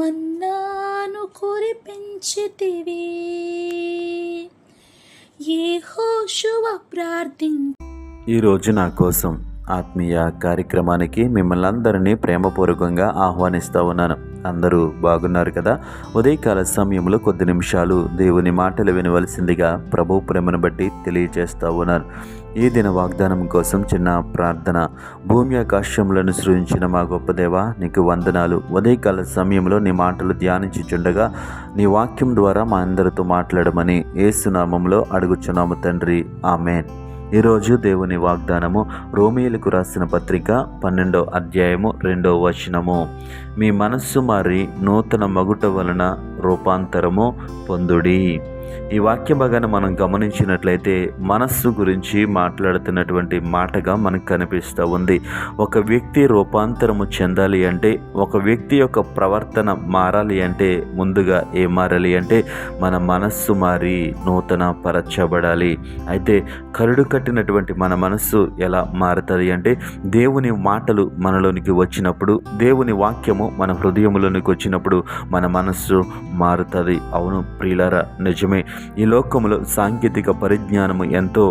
మన్నాను కురిపించితివి. ఏ హోషువ ప్రార్థిం ఈరోజు నా కోసం ఆత్మీయ కార్యక్రమానికి మిమ్మల్ని అందరినీ ప్రేమపూర్వకంగా ఆహ్వానిస్తూ ఉన్నాను. అందరూ బాగున్నారు కదా? ఉదయకాల సమయంలో కొద్ది నిమిషాలు దేవుని మాటలు వినవలసిందిగా ప్రభు ప్రేమను బట్టి తెలియజేస్తూ ఉన్నాను. ఈ దిన వాగ్దానం కోసం చిన్న ప్రార్థన. భూమి ఆకాశములను సృజించిన మా గొప్ప దేవ నీకు వందనాలు. ఉదయకాల సమయంలో నీ మాటలు ధ్యానించుచుండగా నీ వాక్యం ద్వారా మా అందరితో మాట్లాడమని ఏసునామంలో అడుగుచున్నాము తండ్రి. ఆమెన్. ఈరోజు దేవుని వాగ్దానము రోమియలకు రాసిన పత్రిక పన్నెండో అధ్యాయము రెండో వచనము. మీ మనస్సు మారి నూతన మగుట వలన రూపాంతరము పొందుడి. ఈ వాక్య భాగాన్ని మనం గమనించినట్లయితే మనస్సు గురించి మాట్లాడుతున్నటువంటి మాటగా మనకు కనిపిస్తూ ఉంది. ఒక వ్యక్తి రూపాంతరము చెందాలి అంటే ఒక వ్యక్తి యొక్క ప్రవర్తన మారాలి అంటే ముందుగా ఏ మారాలి అంటే మన మనస్సు మారి నూతన పరచబడాలి అయితే కరుడు కట్టినటువంటి మన మనస్సు ఎలా మారుతుంది అంటే దేవుని మాటలు మనలోనికి వచ్చినప్పుడు దేవుని వాక్యము మన హృదయంలోనికి వచ్చినప్పుడు మన మనస్సు మారుతుంది. అవును ప్రియులరా నిజమే. ఈ లోకంలో సాంకేతిక పరిజ్ఞానము ఎంతో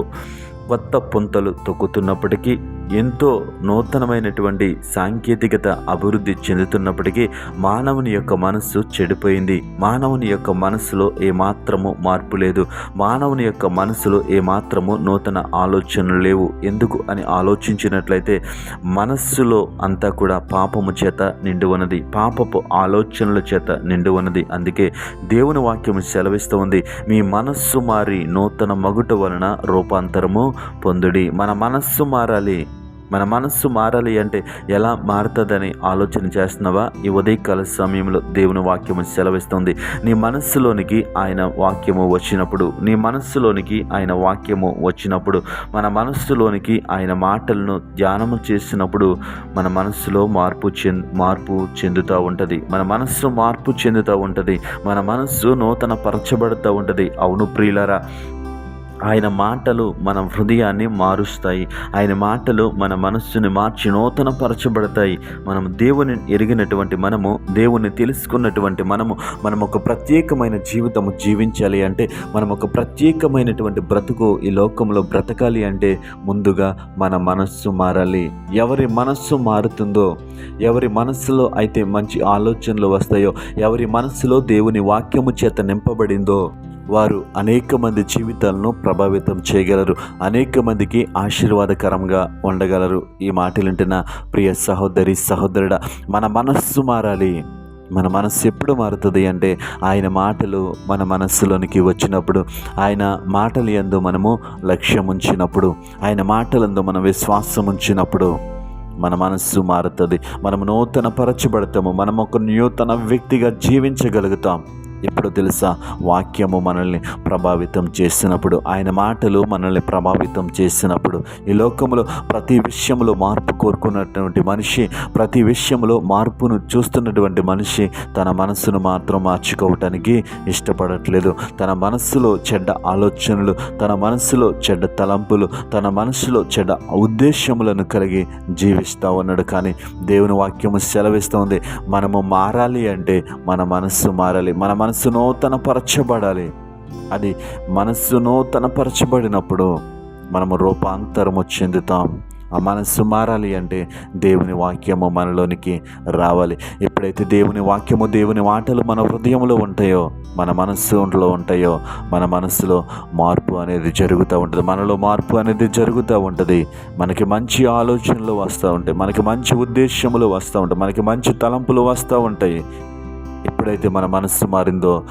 కొత్త పుంతలు తొక్కుతున్నప్పటికీ ఎంతో నూతనమైనటువంటి సాంకేతికత అభివృద్ధి చెందుతున్నప్పటికీ మానవుని యొక్క మనస్సు చెడిపోయింది. మానవుని యొక్క మనస్సులో ఏమాత్రము మార్పు లేదు. మానవుని యొక్క మనస్సులో ఏమాత్రము నూతన ఆలోచనలు లేవు. ఎందుకు అని ఆలోచించినట్లయితే మనస్సులో అంతా కూడా పాపము చేత నిండి ఉన్నది పాపపు ఆలోచనల చేత నిండి ఉన్నది అందుకే దేవుని వాక్యం సెలవిస్తూ ఉంది. మీ మనస్సు మారి నూతన మగుట వలన రూపాంతరము పొందుడి. మన మనస్సు మారాలి. మన మనస్సు మారాలి అంటే ఎలా మారుతుందని ఆలోచన చేస్తున్నావా? ఈ ఉదయకాల సమయంలో దేవుని వాక్యము సెలవిస్తుంది. నీ మనస్సులోనికి ఆయన వాక్యము వచ్చినప్పుడు నీ మనస్సులోనికి ఆయన వాక్యము వచ్చినప్పుడు మన మనస్సులోనికి ఆయన మాటలను ధ్యానము చేసినప్పుడు మన మనస్సులో మార్పు చెంది మార్పు చెందుతూ ఉంటుంది. మన మనస్సు మార్పు చెందుతూ ఉంటుంది. మన మనస్సు నూతన పరచబడుతూ ఉంటుంది. అవును ప్రియులరా ఆయన మాటలు మన హృదయాన్ని మారుస్తాయి. ఆయన మాటలు మన మనస్సుని మార్చి నూతన పరచబడతాయి మనం దేవుని ఎరిగినటువంటి మనము దేవుని తెలుసుకున్నటువంటి మనము మనం ఒక ప్రత్యేకమైన జీవితము జీవించాలి అంటే మనం ఒక ప్రత్యేకమైనటువంటి బ్రతుకు ఈ లోకంలో బ్రతకాలి అంటే ముందుగా మన మనస్సు మారాలి. ఎవరి మనస్సు మారుతుందో ఎవరి మనస్సులో అయితే మంచి ఆలోచనలు వస్తాయో ఎవరి మనస్సులో దేవుని వాక్యము చేత నింపబడిందో వారు అనేక మంది జీవితాలను ప్రభావితం చేయగలరు. అనేక మందికి ఆశీర్వాదకరంగా ఉండగలరు. ఈ మాటలుంటున్న ప్రియ సహోదరి సహోదరుడ మన మనస్సు మారాలి. మన మనస్సు ఎప్పుడు మారుతుంది అంటే ఆయన మాటలు మన మనస్సులోనికి వచ్చినప్పుడు ఆయన మాటలు ఎందు మనము లక్ష్యం ఉంచినప్పుడు ఆయన మాటలందు మనం విశ్వాసం ఉంచినప్పుడు మన మనస్సు మారుతుంది. మనం నూతన పరచబడతాము మనం ఒక నూతన వ్యక్తిగా జీవించగలుగుతాం. ఎప్పుడు తెలుసా? వాక్యము మనల్ని ప్రభావితం చేసినప్పుడు ఆయన మాటలు మనల్ని ప్రభావితం చేసినప్పుడు ఈ లోకంలో ప్రతి విషయంలో మార్పు కోరుకున్నటువంటి మనిషి ప్రతి విషయంలో మార్పును చూస్తున్నటువంటి మనిషి తన మనస్సును మాత్రం మార్చుకోవటానికి ఇష్టపడట్లేదు. తన మనస్సులో చెడ్డ ఆలోచనలు తన మనస్సులో చెడ్డ తలంపులు తన మనస్సులో చెడ్డ ఉద్దేశములను కలిగి జీవిస్తూ ఉన్నాడు. కానీ దేవుని వాక్యము సెలవిస్తుంది మనము మారాలి అంటే మన మనస్సు మారాలి. మన మనస్సు నూతనపరచబడాలి అది మనస్సు నూతనపరచబడినప్పుడు మనము రూపాంతరము చెందుతాం. ఆ మనస్సు మారాలి అంటే దేవుని వాక్యము మనలోనికి రావాలి. ఎప్పుడైతే దేవుని వాక్యము దేవుని మాటలు మన హృదయంలో ఉంటాయో మన మనస్సులో ఉంటాయో మన మనస్సులో మార్పు అనేది జరుగుతూ ఉంటుంది. మనలో మార్పు అనేది జరుగుతూ ఉంటుంది. మనకి మంచి ఆలోచనలు వస్తూ ఉంటాయి. మనకి మంచి ఉద్దేశములు వస్తూ ఉంటాయి. మనకి మంచి తలంపులు వస్తూ ఉంటాయి. ఎప్పుడైతే మన మనస్సు మారిందో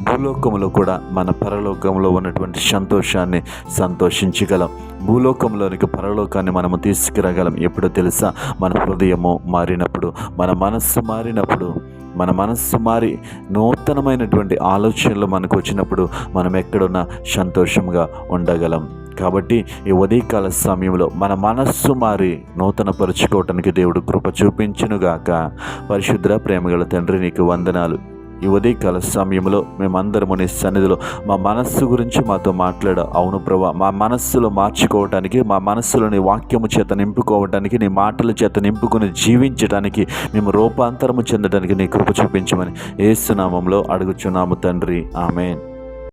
భూలోకంలో కూడా మన పరలోకంలో ఉన్నటువంటి సంతోషాన్ని సంతోషించగలం. భూలోకంలోనికి పరలోకాన్ని మనము తీసుకురాగలం. ఎప్పుడో తెలుసా? మన హృదయము మారినప్పుడు మన మనస్సు మారినప్పుడు మన మనస్సు మారి నూతనమైనటువంటి ఆలోచనలు మనకు వచ్చినప్పుడు మనం ఎక్కడున్నా సంతోషంగా ఉండగలం. కాబట్టి ఈ ఉదయకాల సమయంలో మన మనస్సు మారి నూతన పరుచుకోవటానికి దేవుడు కృప చూపించునుగాక. పరిశుద్ర ప్రేమగల తండ్రి నీకు వందనాలు. ఈ ఉదయకాల సమయంలో మేమందరము నీ సన్నిధిలో మా మనస్సు గురించి మాతో మాట్లాడ. అవును ప్రభా మా మనస్సులో మార్చుకోవటానికి మా మనస్సులో నీ వాక్యము చేత నింపుకోవటానికి నీ మాటల చేత నింపుకొని జీవించడానికి మేము రూపాంతరము చెందడానికి నీ కృప చూపించమని ఏసునామంలో అడుగుచున్నాము తండ్రి. ఆమెన్.